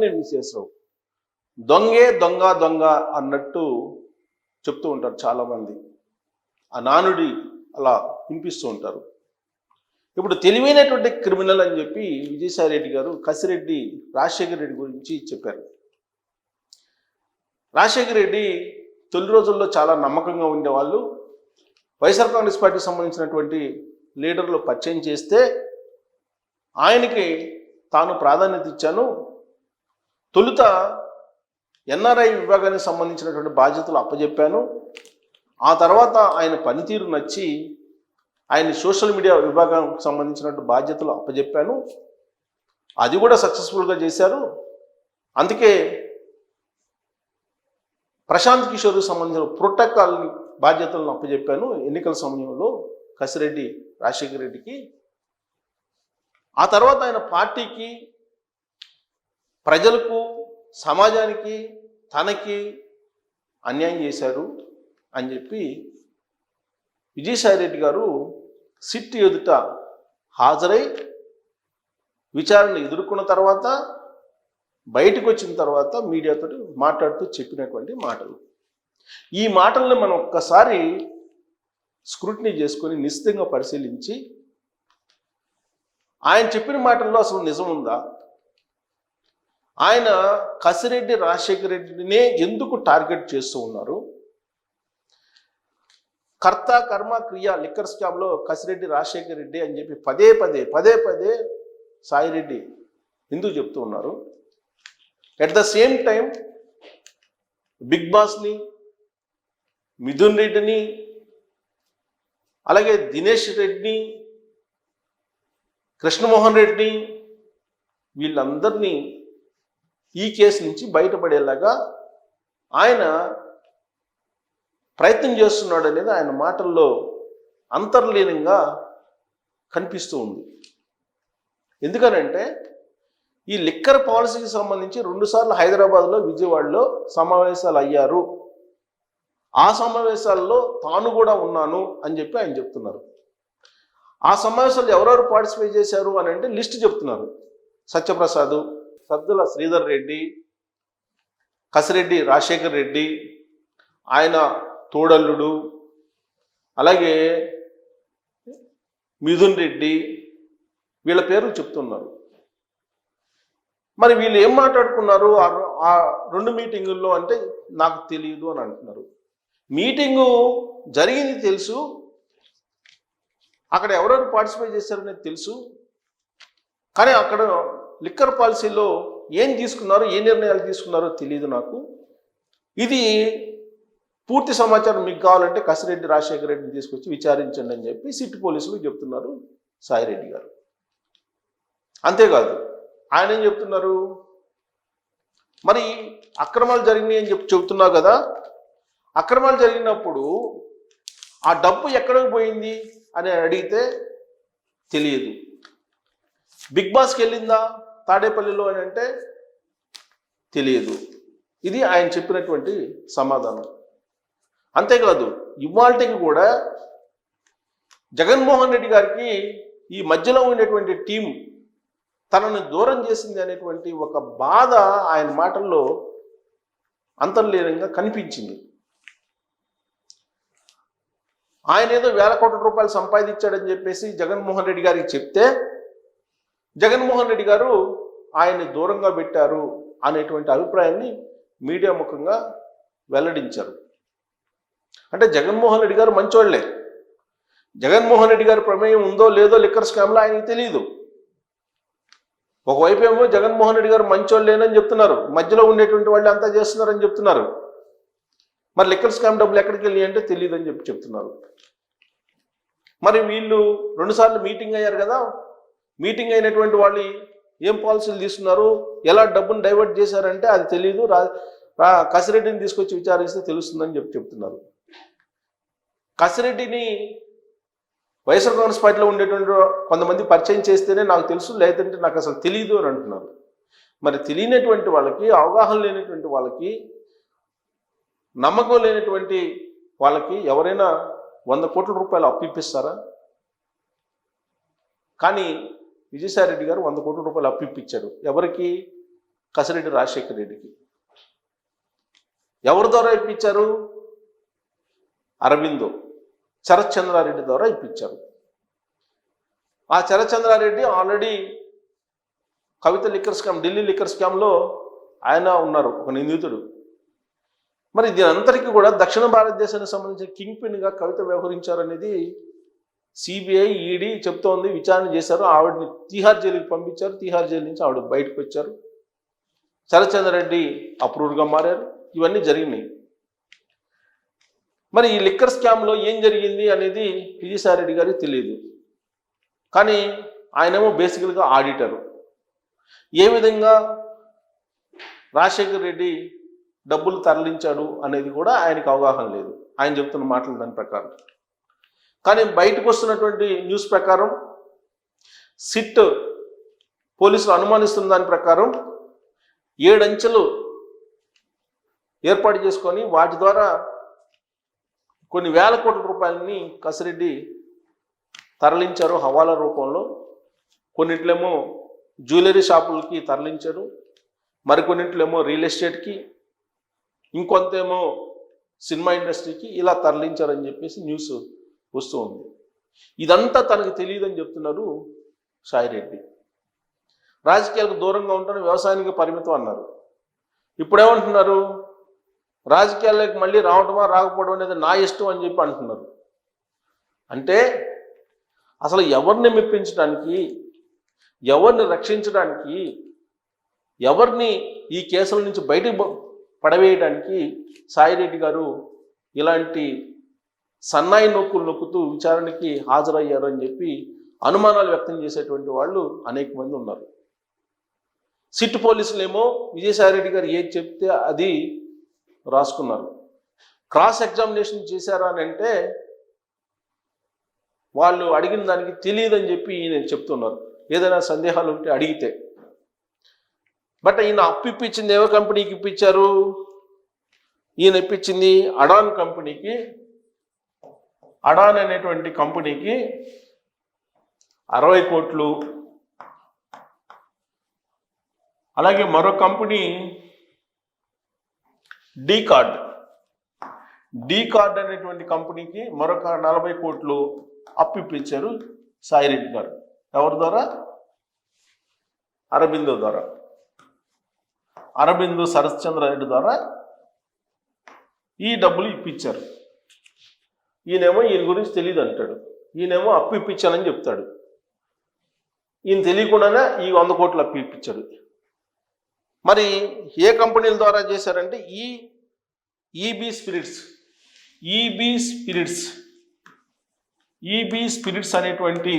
నేను విశేషరావు దొంగే దొంగ దొంగ అన్నట్టు చెప్తూ ఉంటారు చాలామంది. ఆ నానుడి అలా వినిపిస్తూ ఉంటారు. ఇప్పుడు తెలివైనటువంటి క్రిమినల్ అని చెప్పి విజయసాయి రెడ్డి గారు కసిరెడ్డి రాజశేఖర రెడ్డి గురించి చెప్పారు. రాజశేఖర రెడ్డి తొలి రోజుల్లో చాలా నమ్మకంగా ఉండేవాళ్ళు. వైఎస్ఆర్ కాంగ్రెస్ పార్టీకి సంబంధించినటువంటి లీడర్లు పరిచయం చేస్తే ఆయనకి తాను ప్రాధాన్యత ఇచ్చాను. తొలుత ఎన్ఆర్ఐ విభాగానికి సంబంధించినటువంటి బాధ్యతలు అప్పజెప్పాను. ఆ తర్వాత ఆయన పనితీరు నచ్చి ఆయన సోషల్ మీడియా విభాగానికి సంబంధించినటువంటి బాధ్యతలు అప్పజెప్పాను. అది కూడా సక్సెస్ఫుల్గా చేశారు. అందుకే ప్రశాంత్ కిషోర్కి సంబంధించిన ప్రోటోకాల్ బాధ్యతలను అప్పజెప్పాను. ఎన్నికల సమయంలో కసిరెడ్డి రాజశేఖర రెడ్డికి. ఆ తర్వాత ఆయన పార్టీకి ప్రజలకు సమాజానికి తనకి అన్యాయం చేశారు అని చెప్పి విజయసాయి రెడ్డి గారు సిట్ ఎదుట హాజరై విచారణ ఎదుర్కొన్న తర్వాత బయటకు వచ్చిన తర్వాత మీడియాతో మాట్లాడుతూ చెప్పినటువంటి మాటలు. ఈ మాటల్ని మనం ఒక్కసారి స్క్రూటినీ చేసుకొని నిశ్చితంగా పరిశీలించి ఆయన చెప్పిన మాటల్లో అసలు నిజం ఉందా? ఆయన కసిరెడ్డి రాజశేఖర రెడ్డినే ఎందుకు టార్గెట్ చేస్తూ ఉన్నారు? కర్త కర్మ క్రియ లిక్కర్ స్కామ్లో కసిరెడ్డి రాజశేఖర రెడ్డి అని చెప్పి పదే పదే పదే పదే సాయిరెడ్డి ఎందుకు చెప్తూ ఉన్నారు? At the same time big బాస్ని మిథున్ రెడ్డిని అలాగే దినేష్ రెడ్డిని కృష్ణమోహన్ రెడ్డిని వీళ్ళందరినీ ఈ కేసు నుంచి బయటపడేలాగా ఆయన ప్రయత్నం చేస్తున్నాడు అనేది ఆయన మాటల్లో అంతర్లీనంగా కనిపిస్తూ ఉంది. ఎందుకనంటే ఈ లిక్కర్ పాలసీకి సంబంధించి రెండుసార్లు హైదరాబాద్లో విజయవాడలో సమావేశాలు అయ్యారు. ఆ సమావేశాల్లో తాను కూడా ఉన్నాను అని చెప్పి ఆయన చెప్తున్నారు. ఆ సమావేశాలు ఎవరెవరు పార్టిసిపేట్ చేశారు అని అంటే లిస్ట్ చెప్తున్నారు. సత్యప్రసాద్ సద్దుల శ్రీధర్ రెడ్డి కసిరెడ్డి రాజశేఖర్ రెడ్డి ఆయన తోడల్లుడు అలాగే మిథున్ రెడ్డి వీళ్ళ పేర్లు చెప్తున్నారు. మరి వీళ్ళు ఏం మాట్లాడుకున్నారు? ఆ రెండు మీటింగుల్లో అంటే నాకు తెలియదు అని అంటున్నారు. మీటింగు జరిగింది తెలుసు. అక్కడ ఎవరెవరు పార్టిసిపేట్ చేశారనేది తెలుసు. కానీ అక్కడ లిక్కర్ పాలసీలో ఏం తీసుకున్నారో ఏ నిర్ణయాలు తీసుకున్నారో తెలియదు నాకు. ఇది పూర్తి సమాచారం మీకు కావాలంటే కసిరెడ్డి రాజశేఖర రెడ్డిని తీసుకొచ్చి విచారించండి అని చెప్పి సిటీ పోలీసులు చెప్తున్నారు సాయిరెడ్డి గారు. అంతేకాదు ఆయన ఏం చెప్తున్నారు? మరి అక్రమాలు జరిగినాయి అని చెప్పి చెబుతున్నావు కదా అక్రమాలు జరిగినప్పుడు ఆ డబ్బు ఎక్కడికి పోయింది అని అడిగితే తెలియదు బిగ్ బాస్కి వెళ్ళిందా తాడేపల్లిలో అని అంటే తెలియదు. ఇది ఆయన చెప్పినటువంటి సమాధానం. అంతేకాదు ఇవాళకి కూడా జగన్మోహన్ రెడ్డి గారికి ఈ మధ్యలో ఉండేటువంటి టీం తనను దూరం చేసింది అనేటువంటి ఒక బాధ ఆయన మాటల్లో అంతర్లీనంగా కనిపించింది. ఆయన ఏదో వేల కోట్ల రూపాయలు సంపాదించాడని చెప్పేసి జగన్మోహన్ రెడ్డి గారికి చెప్తే జగన్మోహన్ రెడ్డి గారు ఆయన్ని దూరంగా పెట్టారు అనేటువంటి అభిప్రాయాన్ని మీడియా ముఖంగా వెల్లడించారు. అంటే జగన్మోహన్ రెడ్డి గారు మంచోళ్ళే. జగన్మోహన్ రెడ్డి గారి ప్రమేయం ఉందో లేదో లిక్కర్ స్కామ్లో ఆయనకి తెలియదు ఒకవైపు ఏమో జగన్మోహన్ రెడ్డి గారు మంచోళ్ళేనని చెప్తున్నారు. మధ్యలో ఉండేటువంటి వాళ్ళు అంతా చేస్తున్నారని చెప్తున్నారు. మరి లిక్కర్ స్కామ్ డబ్బులు ఎక్కడికి వెళ్ళి అంటే తెలియదు అని చెప్పి చెప్తున్నారు. మరి వీళ్ళు రెండుసార్లు మీటింగ్ అయ్యారు కదా మీటింగ్ అయినటువంటి వాళ్ళు ఏం పాలసీలు తీసుకున్నారు ఎలా డబ్బును డైవర్ట్ చేశారంటే అది తెలియదు రా కసిరెడ్డిని తీసుకొచ్చి విచారిస్తే తెలుస్తుందని చెప్పి చెప్తున్నారు. కసిరెడ్డిని వైఎస్ఆర్ కాంగ్రెస్ పార్టీలో ఉండేటువంటి కొంతమంది పరిచయం చేస్తేనే నాకు తెలుసు లేదంటే నాకు అసలు తెలియదు అని అంటున్నారు. మరి తెలియనటువంటి వాళ్ళకి అవగాహన లేనటువంటి వాళ్ళకి నమ్మకం లేనటువంటి వాళ్ళకి ఎవరైనా వంద కోట్ల రూపాయలు అప్పు ఇప్పిస్తారా? కానీ విజయసాయి రెడ్డి గారు వంద కోట్ల రూపాయలు అప్పిప్పించాడు ఎవరికి? కసిరెడ్డి రాజశేఖర రెడ్డికి. ఎవరి ద్వారా ఇప్పించారు? అరవిందో. శరత్చంద్రారెడ్డి ద్వారా ఇప్పించారు. ఆ Sharathchandrareddy already Kavitha liquor scam Delhi liquor స్కామ్లో ఆయన ఉన్నారు ఒక నిందితుడు. మరి దీని అంతటికీ కూడా దక్షిణ భారతదేశానికి సంబంధించిన కింగ్ పిన్గా కవిత వ్యవహరించారనేది సిబిఐ ఈడీ చెప్తోంది విచారణ చేశారు. ఆవిడని తీహార్ జైలుకి పంపించారు. తీహార్ జైలు నుంచి ఆవిడ బయటకు వచ్చారు. శరత్చంద్రరెడ్డి అప్రూవ్డ్గా మారారు. ఇవన్నీ జరిగినాయి. మరి ఈ లిక్కర్ స్కామ్లో ఏం జరిగింది అనేది విజయసాయిరెడ్డి గారికి తెలియదు. కానీ ఆయనేమో బేసికల్గా ఆడిటరు ఏ విధంగా రాజశేఖర్ రెడ్డి డబ్బులు తరలించాడు అనేది కూడా ఆయనకు అవగాహన లేదు. ఆయన చెప్తున్న మాటలు దాని ప్రకారం. కానీ బయటకు వస్తున్నటువంటి న్యూస్ ప్రకారం సిట్ పోలీసులు అనుమానిస్తున్న దాని ప్రకారం ఏడంచెలు ఏర్పాటు చేసుకొని వాటి ద్వారా కొన్ని వేల కోట్ల రూపాయలని కసిరెడ్డి తరలించారు హవాలా రూపంలో. కొన్నిట్లేమో జ్యువెలరీ షాపులకి తరలించారు. మరికొన్నింటిలేమో రియల్ ఎస్టేట్కి ఇంకొంతేమో సినిమా ఇండస్ట్రీకి ఇలా తరలించారని చెప్పేసి న్యూస్ వస్తూ ఉంది. ఇదంతా తనకు తెలియదని చెప్తున్నారు సాయిరెడ్డి రాజకీయాలకు దూరంగా ఉంటాను వ్యవసాయానికి పరిమితం అన్నారు. ఇప్పుడేమంటున్నారు? రాజకీయాల్లోకి మళ్ళీ రావటమా రాకపోవడం అనేది నా ఇష్టం అని చెప్పి అంటున్నారు. అంటే అసలు ఎవరిని మెప్పించడానికి ఎవరిని రక్షించడానికి ఎవరిని ఈ కేసుల నుంచి బయటకు పడవేయడానికి సాయిరెడ్డి గారు ఇలాంటి సన్నాయి నొక్కులు నొక్కుతూ విచారణకి హాజరయ్యారు అని చెప్పి అనుమానాలు వ్యక్తం చేసేటువంటి వాళ్ళు అనేక మంది ఉన్నారు. సిట్ పోలీసులేమో విజయసాయిరెడ్డి గారు ఏది చెప్తే అది రాసుకున్నారు. క్రాస్ ఎగ్జామినేషన్ చేశారా అని అంటే వాళ్ళు అడిగిన దానికి తెలియదని చెప్పి ఈయన చెప్తున్నారు. ఏదైనా సందేహాలు ఉంటే అడిగితే. బట్ ఈయన అప్పు ఇప్పించింది ఎవరి కంపెనీకి ఇప్పించారు? ఈయన ఇప్పించింది అడాన్ కంపెనీకి. అడాన్ అనేటువంటి కంపెనీకి అరవై కోట్లు. అలాగే మరో company D card D card అనేటువంటి కంపెనీకి మరొక నలభై కోట్లు అప్పు ఇప్పించారు సాయిరెడ్డి గారు. ఎవరి ద్వారా? అరబిందో ద్వారా. అరబిందో శరత్చంద్రారెడ్డి ద్వారా ఈ డబ్బులు ఇప్పించారు. ఈయనేమో ఈయన గురించి తెలియదు అంటాడు. ఈయనేమో అప్పు ఇప్పించానని చెప్తాడు. ఈయన తెలియకుండానే ఈ వంద కోట్లు అప్పు ఇప్పించాడు. మరి ఏ కంపెనీల ద్వారా చేశారంటే ఈ EB spirits EB spirits EB spirits అనేటువంటి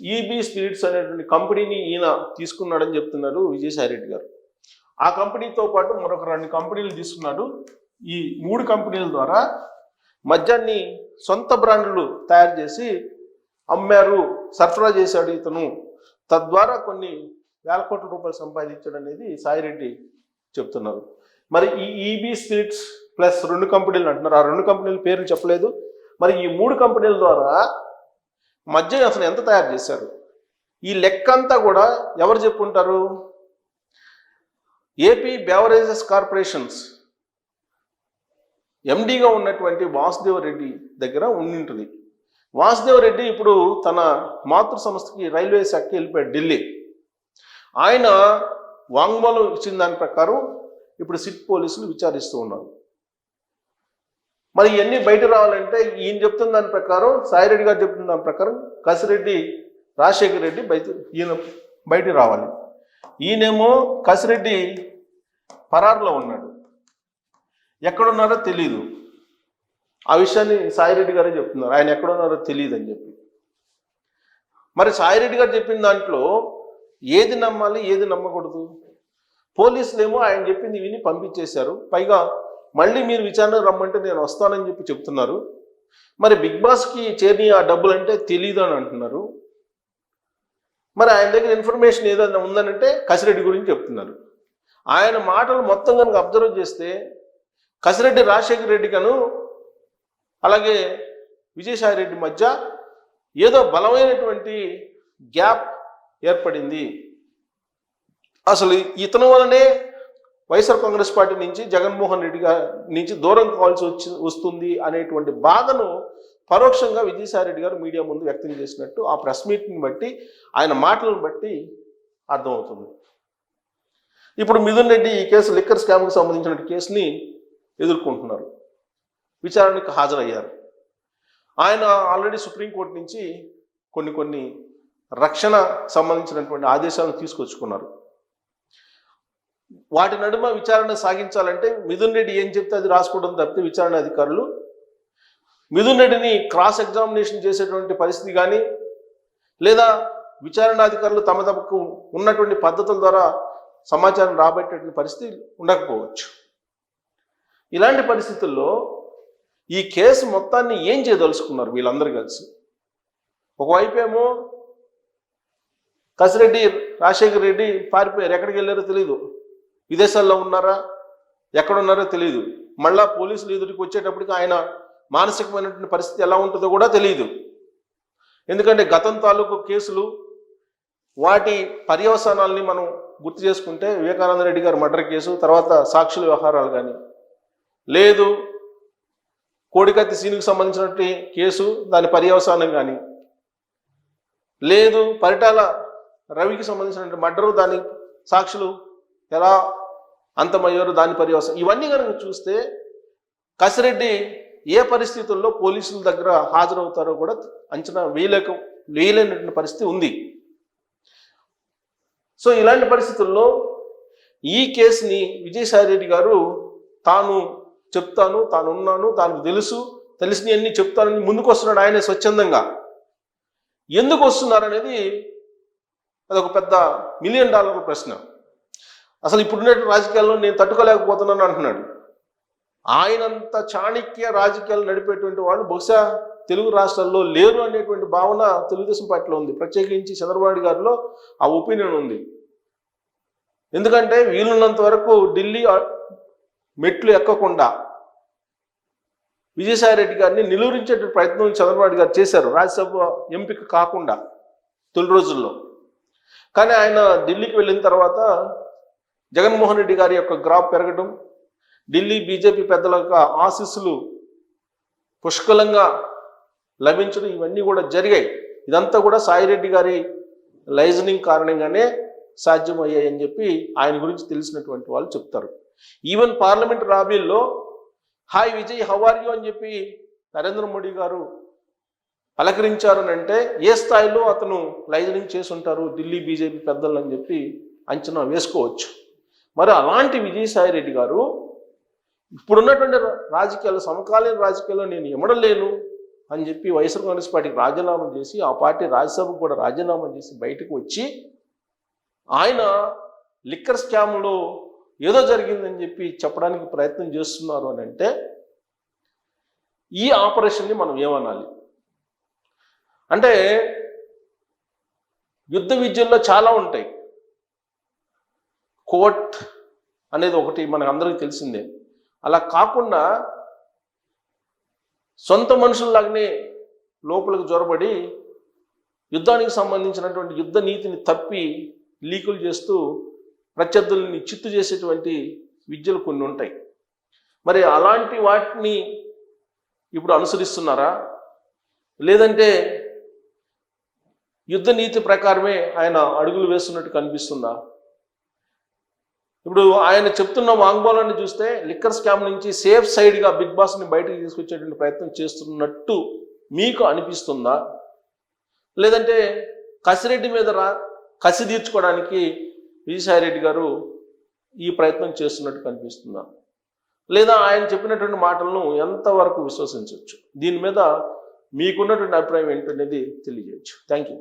ఈబీ స్పిరిట్స్ అనేటువంటి కంపెనీని ఈయన తీసుకున్నాడని చెప్తున్నారు విజయసాయి రెడ్డి గారు. ఆ కంపెనీతో పాటు మరొక రెండు కంపెనీలు తీసుకున్నాడు ఈ మూడు కంపెనీల ద్వారా మద్యాన్ని సొంత బ్రాండ్లు తయారు చేసి అమ్మారు సరఫరా చేశాడు ఇతను. తద్వారా కొన్ని వేల కోట్ల రూపాయలు సంపాదించాడు అనేది సాయిరెడ్డి చెప్తున్నారు. మరి ఈ ఈబీ స్పిరిట్స్ ప్లస్ రెండు కంపెనీలు అంటున్నారు. ఆ రెండు కంపెనీల పేర్లు చెప్పలేదు. మరి ఈ మూడు కంపెనీల ద్వారా మద్యం అసలు ఎంత తయారు చేశారు? ఈ లెక్క అంతా కూడా ఎవరు చెప్పుంటారు ఏపీ బెవరేజెస్ కార్పొరేషన్స్ ఎండిగా ఉన్నటువంటి వాసుదేవ రెడ్డి దగ్గర ఉండింటుంది వాసుదేవ రెడ్డి ఇప్పుడు తన మాతృ సంస్థకి రైల్వే శాఖకి వెళ్ళిపోయాడు ఢిల్లీ. ఆయన వాంగ్మూలం ఇచ్చిన దాని ప్రకారం ఇప్పుడు సిట్ పోలీసులు విచారిస్తూ ఉన్నారు. మరి ఇవన్నీ బయట రావాలంటే ఈయన చెప్తున్న దాని ప్రకారం సాయిరెడ్డి గారు చెప్తున్న దాని ప్రకారం కసిరెడ్డి రాజశేఖర రెడ్డి బయట ఈయన బయట రావాలి. ఈయనేమో కసిరెడ్డి పరారులో ఉన్నాడు. ఎక్కడున్నారో తెలియదు ఆ విషయాన్ని సాయిరెడ్డి గారే చెప్తున్నారు. ఆయన ఎక్కడున్నారో తెలియదు అని చెప్పి. మరి సాయిరెడ్డి గారు చెప్పిన దాంట్లో ఏది నమ్మాలి ఏది నమ్మకూడదు? పోలీసులేమో ఆయన చెప్పింది విని పంపించేశారు. పైగా మళ్ళీ మీరు విచారణ రమ్మంటే నేను వస్తానని చెప్పి చెప్తున్నారు. మరి బిగ్ బాస్కి చేరి ఆ డబ్బులు అంటే తెలియదు అని అంటున్నారు. మరి ఆయన దగ్గర ఇన్ఫర్మేషన్ ఏదైనా ఉందనంటే కసిరెడ్డి గురించి చెప్తున్నారు. ఆయన మాటలు మొత్తం కనుక అబ్జర్వ్ చేస్తే కసిరెడ్డి రాజశేఖర రెడ్డి కను అలాగే విజయసాయి రెడ్డి మధ్య ఏదో బలమైనటువంటి గ్యాప్ ఏర్పడింది. అసలు ఇతను వలనే వైఎస్ఆర్ కాంగ్రెస్ పార్టీ నుంచి జగన్మోహన్ రెడ్డి గారి నుంచి దూరం కావాల్సి వచ్చి వస్తుంది అనేటువంటి బాధను పరోక్షంగా విజయసాయి రెడ్డి గారు మీడియా ముందు వ్యక్తం చేసినట్టు ఆ ప్రెస్ మీట్ని బట్టి ఆయన మాటలను బట్టి అర్థమవుతుంది. ఇప్పుడు మిథున్ రెడ్డి ఈ కేసు లిక్కర్ స్కామ్కి సంబంధించిన కేసుని ఎదుర్కొంటున్నారు. విచారణకు హాజరయ్యారు. ఆయన ఆల్రెడీ సుప్రీంకోర్టు నుంచి కొన్ని కొన్ని రక్షణ సంబంధించినటువంటి ఆదేశాలను తీసుకొచ్చుకున్నారు. వాటి నడుమ విచారణ సాగించాలంటే మిథున్ రెడ్డి ఏం చెప్తే అది రాసుకోవడం తప్పితే విచారణ అధికారులు మిథున్ రెడ్డిని క్రాస్ ఎగ్జామినేషన్ చేసేటువంటి పరిస్థితి కానీ లేదా విచారణాధికారులు తమ తమకు ఉన్నటువంటి పద్ధతుల ద్వారా సమాచారం రాబట్టేటువంటి పరిస్థితి ఉండకపోవచ్చు. ఇలాంటి పరిస్థితుల్లో ఈ కేసు మొత్తాన్ని ఏం చేయదలుచుకున్నారు వీళ్ళందరూ కలిసి? ఒకవైపు ఏమో కసిరెడ్డి రాజశేఖర్ రెడ్డి పారిపోయారు. ఎక్కడికి వెళ్ళారో తెలియదు విదేశాల్లో ఉన్నారా? ఎక్కడున్నారో తెలియదు మళ్ళా పోలీసులు ఎదుటికి వచ్చేటప్పటికి ఆయన మానసికమైనటువంటి పరిస్థితి ఎలా ఉంటుందో కూడా తెలియదు ఎందుకంటే గతం తాలూకు కేసులు వాటి పర్యవసానాల్ని మనం గుర్తు చేసుకుంటే వివేకానంద రెడ్డి గారు మర్డర్ కేసు తర్వాత సాక్షుల వ్యవహారాలు కానీ లేదు. కోడికత్తి సీనుకు సంబంధించినటువంటి కేసు దాని పర్యవసానం కానీ లేదు పరిటాల రవికి సంబంధించినటువంటి మర్డరు దాని సాక్షులు ఎలా అంతమయ్యారు దాని పర్యవసానం. ఇవన్నీ కనుక చూస్తే కసిరెడ్డి ఏ పరిస్థితుల్లో పోలీసుల దగ్గర హాజరవుతారో కూడా అంచనా వేయలేక వేయలేనటువంటి పరిస్థితి ఉంది. సో ఇలాంటి పరిస్థితుల్లో ఈ కేసుని విజయసాయి రెడ్డి గారు తాను చెప్తాను తాను ఉన్నాను తాను తెలుసు తెలిసినవన్నీ చెప్తానని ముందుకు వస్తున్నాడు ఆయన స్వచ్ఛందంగా. ఎందుకు వస్తున్నారు అనేది అదొక పెద్ద మిలియన్ డాలర్ ప్రశ్న. అసలు ఇప్పుడున్న రాజకీయాల్లో నేను తట్టుకోలేకపోతున్నాను అంటున్నాడు. ఆయనంత చాణక్య రాజకీయాలు నడిపేటువంటి వాళ్ళు బహుశా తెలుగు రాష్ట్రాల్లో లేరు అనేటువంటి భావన తెలుగుదేశం పార్టీలో ఉంది. ప్రత్యేకించి చంద్రబాబు గారిలో ఆ ఒపీనియన్ ఉంది. ఎందుకంటే వీలున్నంత వరకు ఢిల్లీ మెట్లు ఎక్కకుండా విజయసాయిరెడ్డి గారిని నిలువరించే ప్రయత్నం చంద్రబాబు గారు చేశారు. రాజ్యసభ ఎంపిక కాకుండా తొలి రోజుల్లో. కానీ ఆయన ఢిల్లీకి వెళ్ళిన తర్వాత జగన్మోహన్ రెడ్డి గారి యొక్క గ్రాఫ్ పెరగడం ఢిల్లీ బీజేపీ పెద్దల యొక్క ఆశీస్సులు పుష్కలంగా లభించడం ఇవన్నీ కూడా జరిగాయి. ఇదంతా కూడా సాయిరెడ్డి గారి లైజనింగ్ కారణంగానే సాధ్యమయ్యాయని చెప్పి ఆయన గురించి తెలిసినటువంటి వాళ్ళు చెప్తారు. Even parliament రాబీల్లో hi Vijay how are you అని చెప్పి నరేంద్ర మోడీ గారు పలకరించారు అంటే ఏ స్థాయిలో అతను లైజనింగ్ చేసి ఉంటారు ఢిల్లీ బీజేపీ పెద్దలు అని చెప్పి అంచనా వేసుకోవచ్చు. మరి అలాంటి విజయసాయి రెడ్డి గారు ఇప్పుడున్నటువంటి రా- రాజకీయాలు సమకాలీన రాజకీయాల్లో నేను ఎమడలేను అని చెప్పి వైఎస్ఆర్ కాంగ్రెస్ పార్టీకి రాజీనామా చేసి ఆ పార్టీ రాజ్యసభకు కూడా రాజీనామా చేసి బయటకు వచ్చి ఆయన లిక్కర్ స్కామ్లో ఏదో జరిగిందని చెప్పి చెప్పడానికి ప్రయత్నం చేస్తున్నారు అని అంటే ఈ ఆపరేషన్ని మనం ఏమనాలి? అంటే యుద్ధ విద్యల్లో చాలా ఉంటాయి. కోర్ట్ అనేది ఒకటి మనకు అందరికీ తెలిసిందే. అలా కాకుండా సొంత మనుషుల్లాగానే లోపలికి జొరబడి యుద్ధానికి సంబంధించినటువంటి యుద్ధ నీతిని తప్పి లీకులు చేస్తూ ప్రత్యర్థుల్ని చిత్తు చేసేటువంటి విద్యలు కొన్ని ఉంటాయి. మరి అలాంటి వాటిని ఇప్పుడు అనుసరిస్తున్నారా? లేదంటే యుద్ధ నీతి ప్రకారమే ఆయన అడుగులు వేస్తున్నట్టు కనిపిస్తుందా? ఇప్పుడు ఆయన చెప్తున్న వాంగ్మూలాన్ని చూస్తే లిక్కర్ స్కామ్ నుంచి సేఫ్ సైడ్గా బిగ్ బాస్ని బయటకు తీసుకొచ్చేటువంటి ప్రయత్నం చేస్తున్నట్టు మీకు అనిపిస్తుందా? లేదంటే కసిరెడ్డి మీద రా కసి తీర్చుకోవడానికి విజయసాయి రెడ్డి గారు ఈ ప్రయత్నం చేస్తున్నట్టు కనిపిస్తుందా. లేదా ఆయన చెప్పినటువంటి మాటలను ఎంతవరకు విశ్వసించవచ్చు? దీని మీద మీకున్నటువంటి అభిప్రాయం ఏంటనేది తెలియజేయచ్చు. Thank you